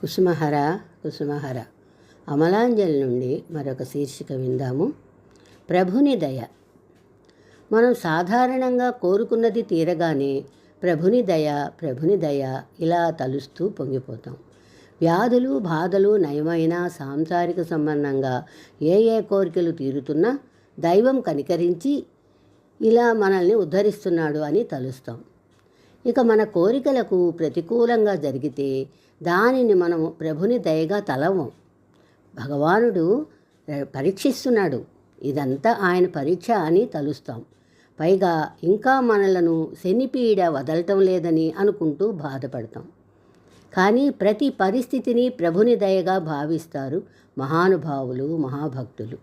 కుసుమహర కుసుమహర. అమలాంజలి నుండి మరొక శీర్షిక విందాము. ప్రభుని దయ. మనం సాధారణంగా కోరుకున్నది తీరగానే ప్రభుని దయ ప్రభుని దయ ఇలా తలుస్తూ పొంగిపోతాం. వ్యాధులు బాధలు నయమైన సాంసారిక సంబంధంగా ఏ ఏ కోరికలు తీరుతున్నా దైవం కనికరించి ఇలా మనల్ని ఉద్ధరిస్తున్నాడు అని తలుస్తాం. ఇక మన కోరికలకు ప్రతికూలంగా జరిగితే దానిని మనం ప్రభుని దయగా తలవం. భగవానుడు పరీక్షిస్తున్నాడు. ఇదంతా ఆయన పరీక్ష అని తలుస్తాం. పైగా ఇంకా మనలను శనిపీడ వదలటం లేదని అనుకుంటూ బాధపడతాం. కానీ ప్రతి పరిస్థితిని ప్రభుని దయగా భావిస్తారు మహానుభావులు మహాభక్తులు.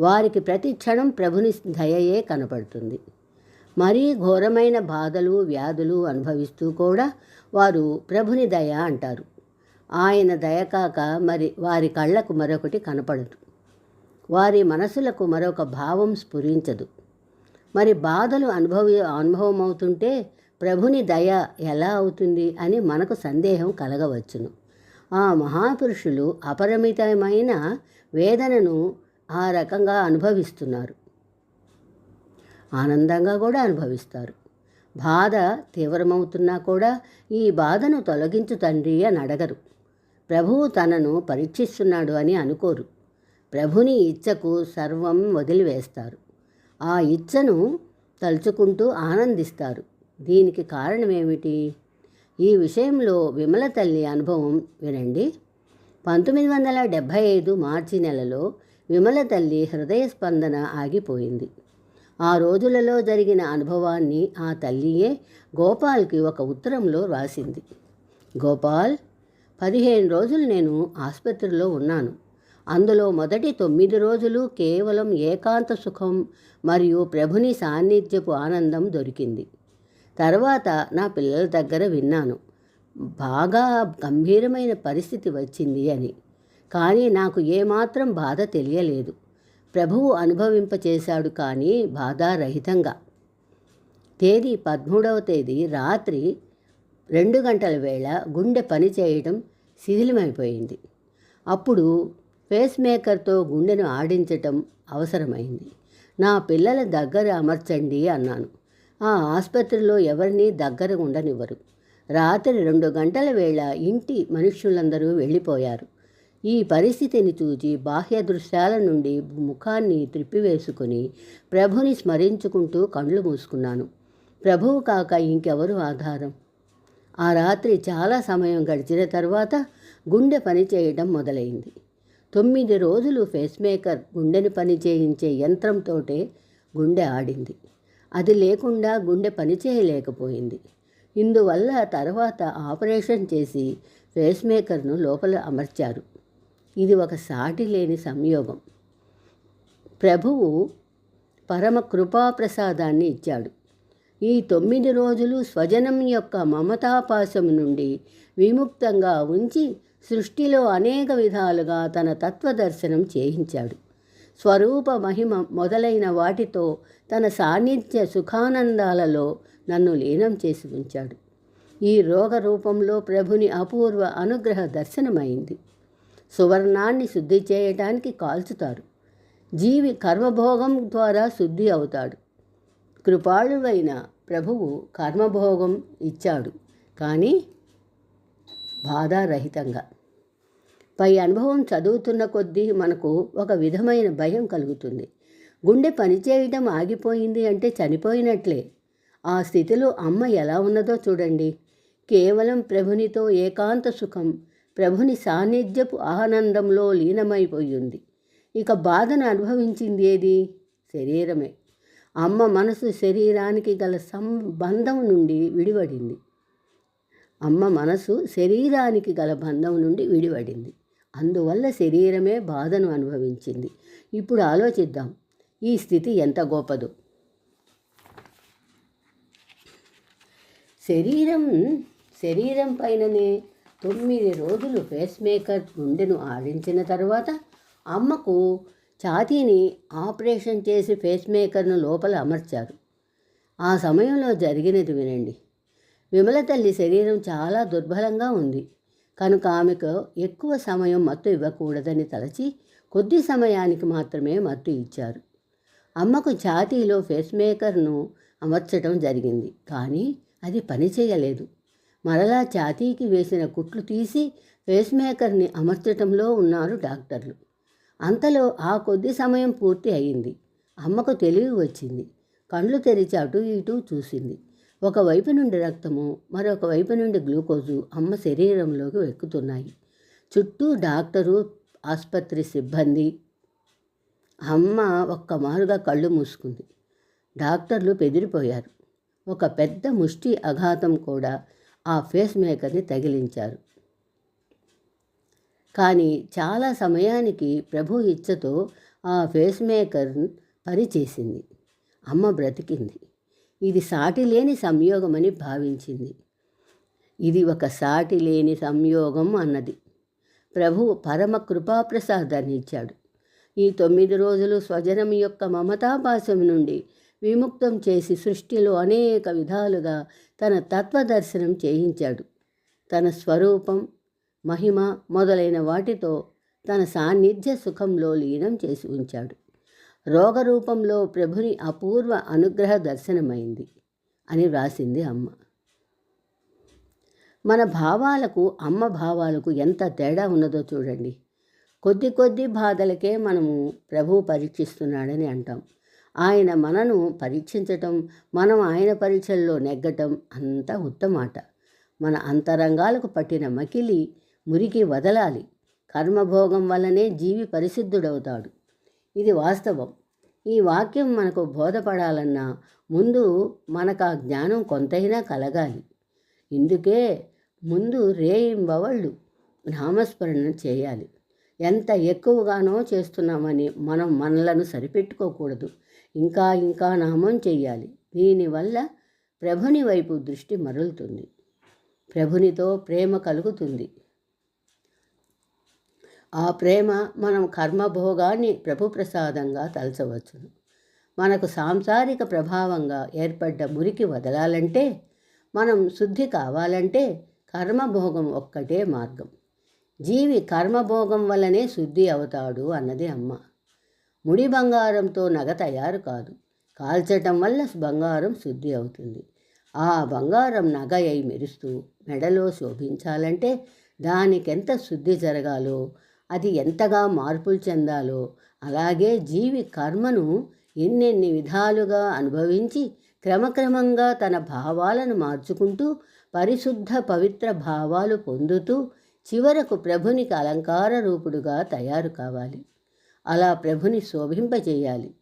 వారికి ప్రతి క్షణం ప్రభుని దయయే కనపడుతుంది. మరీ ఘోరమైన బాధలు వ్యాధులు అనుభవిస్తూ కూడా వారు ప్రభుని దయ అంటారు. ఆయన దయ కాక మరి వారి కళ్ళకు మరొకటి కనపడదు. వారి మనసులకు మరొక భావం స్ఫురించదు. మరి బాధలు అనుభవి అనుభవం అవుతుంటే ప్రభుని దయ ఎలా అవుతుంది అని మనకు సందేహం కలగవచ్చును. ఆ మహాపురుషులు అపరిమితమైన వేదనను ఆ రకంగా అనుభవిస్తున్నారు. ఆనందంగా కూడా అనుభవిస్తారు. బాధ తీవ్రమవుతున్నా కూడా ఈ బాధను తొలగించు తండ్రి అని అడగరు. ప్రభువు తనను పరీక్షిస్తున్నాడు అని అనుకోరు. ప్రభుని ఇచ్చకు సర్వం వదిలివేస్తారు. ఆ ఇచ్చను తలుచుకుంటూ ఆనందిస్తారు. దీనికి కారణమేమిటి? ఈ విషయంలో విమల తల్లి అనుభవం వినండి. పంతొమ్మిది వందల డెబ్భై ఐదు మార్చి నెలలో విమల తల్లి హృదయ స్పందన ఆగిపోయింది. ఆ రోజులలో జరిగిన అనుభవాన్ని ఆ తల్లియే గోపాల్కి ఒక ఉత్తరంలో రాసింది. గోపాల్ పదిహేను రోజులు నేను ఆసుపత్రిలో ఉన్నాను. అందులో మొదటి తొమ్మిది రోజులు కేవలం ఏకాంత సుఖం మరియు ప్రభుని సాన్నిధ్యపు ఆనందం దొరికింది. తర్వాత నా పిల్లల దగ్గర విన్నాను. బాగా గంభీరమైన పరిస్థితి వచ్చింది అని. కానీ నాకు ఏమాత్రం బాధ తెలియలేదు. ప్రభువు అనుభవింపచేశాడు కానీ బాధారహితంగా. తేదీ పదమూడవ తేదీ రాత్రి రెండు గంటల వేళ గుండె పనిచేయడం శిథిలమైపోయింది. అప్పుడు ఫేస్ మేకర్తో గుండెను ఆడించటం అవసరమైంది. నా పిల్లల దగ్గర అమర్చండి అన్నాను. ఆ ఆసుపత్రిలో ఎవరిని దగ్గర ఉండనివ్వరు. రాత్రి రెండు గంటల వేళ ఇంటి మనుష్యులందరూ వెళ్ళిపోయారు. ఈ పరిస్థితిని చూచి బాహ్య దృశ్యాల నుండి ముఖాన్ని త్రిప్పివేసుకుని ప్రభుని స్మరించుకుంటూ కళ్ళు మూసుకున్నాను. ప్రభువు కాక ఇంకెవరు ఆధారం? ఆ రాత్రి చాలా సమయం గడిచిన తర్వాత గుండె పనిచేయడం మొదలైంది. తొమ్మిది రోజులు ఫేస్ మేకర్ గుండెని పని చేయించే యంత్రంతోటే గుండె ఆడింది. అది లేకుండా గుండె పనిచేయలేకపోయింది ఇందువల్ల తర్వాత ఆపరేషన్ చేసి ఫేస్ మేకర్ను లోపల అమర్చారు. ఇది ఒక సాటి లేని సంయోగం. ప్రభువు పరమ కృపాప్రసాదాన్ని ఇచ్చాడు. ఈ తొమ్మిది రోజులు స్వజనం యొక్క మమతాపాశం నుండి విముక్తంగా ఉంచి సృష్టిలో అనేక విధాలుగా తన తత్వదర్శనం చేయించాడు. స్వరూప మహిమ మొదలైన వాటితో తన సాన్నిధ్య సుఖానందాలలో నన్ను లీనం చేసి ఉంచాడు. ఈ రోగ రూపంలో ప్రభుని అపూర్వ అనుగ్రహ దర్శనమైంది. సువర్ణాన్ని శుద్ధి చేయటానికి కాల్చుతారు. జీవి కర్మభోగం ద్వారా శుద్ధి అవుతాడు. కృపాళువైన ప్రభువు కర్మభోగం ఇచ్చాడు. కానీ బాధారహితంగా. పై అనుభవం చదువుతున్న కొద్దీ మనకు ఒక విధమైన భయం కలుగుతుంది. గుండె పనిచేయటం ఆగిపోయింది అంటే చనిపోయినట్లే. ఆ స్థితిలో అమ్మ ఎలా ఉన్నదో చూడండి. కేవలం ప్రభునితో ఏకాంత సుఖం ప్రభుని సాన్నిధ్యపు ఆనందంలో లీనమైపోయింది. ఇక బాధను అనుభవించింది ఏది? శరీరమే. అమ్మ మనసు శరీరానికి గల సంబంధం నుండి విడివడింది అమ్మ మనసు శరీరానికి గల బంధం నుండి విడివడింది అందువల్ల శరీరమే బాధను అనుభవించింది. ఇప్పుడు ఆలోచిద్దాం. ఈ స్థితి ఎంత గొప్పదో. శరీరం శరీరం పైననే తొమ్మిది రోజులు ఫేస్ మేకర్ గుండెను ఆడించిన తర్వాత అమ్మకు ఛాతీని ఆపరేషన్ చేసి ఫేస్ మేకర్ను లోపల అమర్చారు. ఆ సమయంలో జరిగినది వినండి. విమల తల్లి శరీరం చాలా దుర్బలంగా ఉంది. కనుక ఆమెకు ఎక్కువ సమయం మత్తు ఇవ్వకూడదని తలచి కొద్ది సమయానికి మాత్రమే మత్తు ఇచ్చారు. అమ్మకు ఛాతీలో ఫేస్ మేకర్ను అమర్చడం జరిగింది. కానీ అది పనిచేయలేదు. మరలా ఛాతీకి వేసిన కుట్లు తీసి ఫేస్ మేకర్ని అమర్చటంలో ఉన్నారు డాక్టర్లు. అంతలో ఆ కొద్ది సమయం పూర్తి అయింది. అమ్మకు తెలివి వచ్చింది. కళ్ళు తెరిచి అటు ఇటు చూసింది. ఒకవైపు నుండి రక్తము మరొక వైపు నుండి గ్లూకోజు అమ్మ శరీరంలోకి ఎక్కుతున్నాయి. చుట్టూ డాక్టరు ఆసుపత్రి సిబ్బంది అమ్మ ఒక్క మారుగా కళ్ళు మూసుకుంది. డాక్టర్లు బెదిరిపోయారు. ఒక పెద్ద ముష్టి అఘాతం కూడా ఆ ఫేస్ మేకర్ని తగిలించారు. కానీ చాలా సమయానికి ప్రభు ఇచ్చతో ఆ ఫేస్ మేకర్ పనిచేసింది. అమ్మ బ్రతికింది. ఇది సాటి లేని సంయోగమని భావించింది. ఇది ఒక సాటి లేని సంయోగం అన్నది. ప్రభు పరమ కృపాప్రసాదాన్ని ఇచ్చాడు. ఈ తొమ్మిది రోజులు స్వజనం యొక్క మమతాభాసం నుండి విముక్తం చేసి సృష్టిలో అనేక విధాలుగా తన తత్వదర్శనం చేయించాడు. తన స్వరూపం మహిమ మొదలైన వాటితో తన సాన్నిధ్య సుఖంలో లీనం చేసి ఉంచాడు. రోగరూపంలో ప్రభుని అపూర్వ అనుగ్రహ దర్శనమైంది అని వ్రాసింది అమ్మ. మన భావాలకు అమ్మ భావాలకు ఎంత తేడా ఉన్నదో చూడండి. కొద్ది కొద్ది బాధలకే మనము ప్రభువు పరీక్షిస్తున్నాడని అంటాం. ఆయన మనను పరీక్షించటం మనం ఆయన పరీక్షల్లో నెగ్గటం అంతా ఉత్తమాట. మన అంతరంగాలకు పట్టిన మకిలి మురికి వదలాలి. కర్మభోగం వల్లనే జీవి పరిశుద్ధుడవుతాడు. ఇది వాస్తవం. ఈ వాక్యం మనకు బోధపడాలన్నా ముందు మనకు ఆ జ్ఞానం కొంతైనా కలగాలి. ఇందుకే ముందు రేయింబవళ్ళు నామస్మరణ చేయాలి. ఎంత ఎక్కువగానో చేస్తున్నామని మనం మనలను సరిపెట్టుకోకూడదు. ఇంకా ఇంకా నామం చెయ్యాలి. దీనివల్ల ప్రభుని వైపు దృష్టి మరలుతుంది. ప్రభునితో ప్రేమ కలుగుతుంది. ఆ ప్రేమ మనం కర్మభోగాన్ని ప్రభు ప్రసాదంగా తలచవచ్చును మనకు సాంసారిక ప్రభావంగా ఏర్పడ్డ మురికి వదలాలంటే మనం శుద్ధి కావాలంటే కర్మభోగం ఒక్కటే మార్గం. జీవి కర్మభోగం వల్లనే శుద్ధి అవుతాడు అన్నది అమ్మ. ముడి బంగారంతో నగ తయారు కాదు. కాల్చటం వల్ల బంగారం శుద్ధి అవుతుంది. ఆ బంగారం నగ అయి మెరుస్తూ మెడలో శోభించాలంటే దానికెంత శుద్ధి జరగాలో అది ఎంతగా మార్పులు చెందాలో అలాగే జీవి కర్మను ఎన్నెన్ని విధాలుగా అనుభవించి క్రమక్రమంగా తన భావాలను మార్చుకుంటూ పరిశుద్ధ పవిత్ర భావాలు పొందుతూ చివరకు ప్రభునికి అలంకార రూపుడుగా తయారు కావాలి. అలా ప్రభుని శోభింపజేయాలి.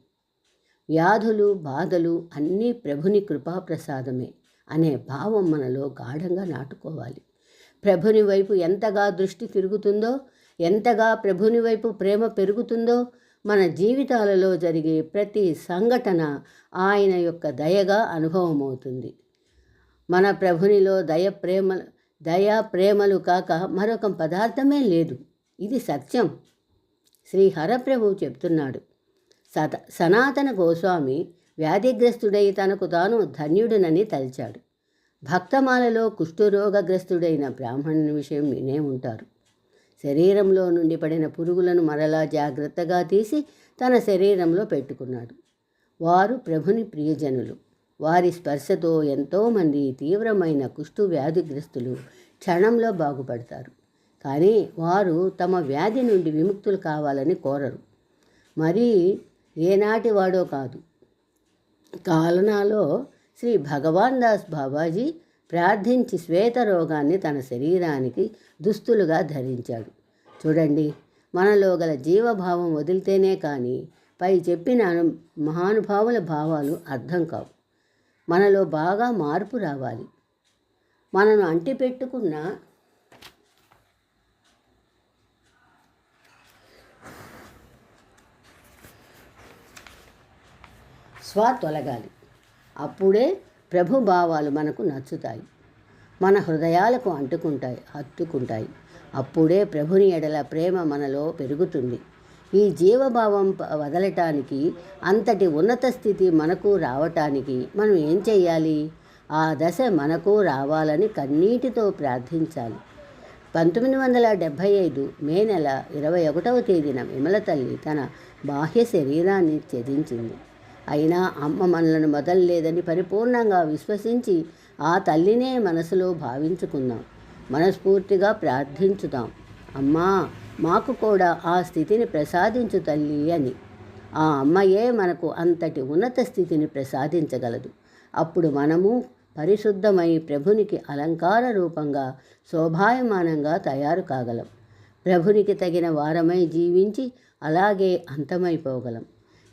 వ్యాధులు బాధలు అన్నీ ప్రభుని కృపాప్రసాదమే అనే భావం మనలో గాఢంగా నాటుకోవాలి. ప్రభుని వైపు ఎంతగా దృష్టి తిరుగుతుందో ఎంతగా ప్రభుని వైపు ప్రేమ పెరుగుతుందో మన జీవితాలలో జరిగే ప్రతి సంఘటన ఆయన యొక్క దయగా అనుభవమవుతుంది. మన ప్రభునిలో దయ ప్రేమ దయా ప్రేమలు కాక మరొక పదార్థమే లేదు. ఇది సత్యం. శ్రీ హరప్రభు చెప్తున్నాడు. సత సనాతన గోస్వామి వ్యాధిగ్రస్తుడై తనకు తాను ధన్యుడినని తలిచాడు. భక్తమాలలో కుష్ఠరోగగ్రస్తుడైన బ్రాహ్మణుని విషయం వినే ఉంటారు. శరీరంలో నుండి పడిన పురుగులను మరలా జాగ్రత్తగా తీసి తన శరీరంలో పెట్టుకున్నాడు. వారు ప్రభుని ప్రియజనులు. వారి స్పర్శతో ఎంతోమంది తీవ్రమైన కుష్ఠు వ్యాధిగ్రస్తులు క్షణంలో బాగుపడతారు. కానీ వారు తమ వ్యాధి నుండి విముక్తులు కావాలని కోరరు. మరి ఏనాటి వాడో కాదు. కాలనాలో శ్రీ భగవాన్ దాస్ బాబాజీ ప్రార్థించి శ్వేత రోగాన్ని తన శరీరానికి దుస్తులుగా ధరించాడు. చూడండి మనలో గల జీవభావం వదిలితేనే కానీ పై చెప్పిన మహానుభావుల భావాలు అర్థం కావు. మనలో బాగా మార్పు రావాలి. మనను అంటిపెట్టుకున్న స్వ తొలగాలి. అప్పుడే ప్రభు భావాలు మనకు నచ్చుతాయి. మన హృదయాలకు అంటుకుంటాయి హత్తుకుంటాయి. అప్పుడే ప్రభుని ఎడల ప్రేమ మనలో పెరుగుతుంది. ఈ జీవభావం వదలటానికి అంతటి ఉన్నత స్థితి మనకు రావటానికి మనం ఏం చేయాలి ఆ దశ మనకు రావాలని కన్నీటితో ప్రార్థించాలి. పంతొమ్మిది వందల డెబ్భై ఐదు మే నెల ఇరవై ఒకటవ తేదీన విమల తల్లి తన బాహ్య శరీరాన్ని త్యజించింది. అయినా అమ్మ మనలను మొదలలేదని పరిపూర్ణంగా విశ్వసించి ఆ తల్లినే మనసులో భావించుకుందాం. మనస్ఫూర్తిగా ప్రార్థించుదాం. అమ్మా మాకు కూడా ఆ స్థితిని ప్రసాదించు తల్లి అని. ఆ అమ్మయే మనకు అంతటి ఉన్నత స్థితిని ప్రసాదించగలదు. అప్పుడు మనము పరిశుద్ధమై ప్రభునికి అలంకార రూపంగా శోభాయమానంగా తయారు కాగలం. ప్రభునికి తగిన వారమై జీవించి అలాగే అంతమైపోగలం.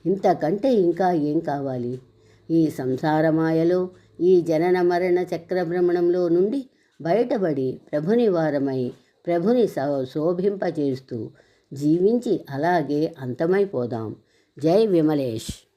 ఇంతకంటే ఇంకా ఏం కావాలి? ఈ సంసారమాయలో ఈ జనన మరణ చక్రభ్రమణంలో నుండి బయటపడి ప్రభుని వారమై ప్రభుని శోభింపజేస్తూ జీవించి అలాగే అంతమైపోదాం. జై విమలేష్.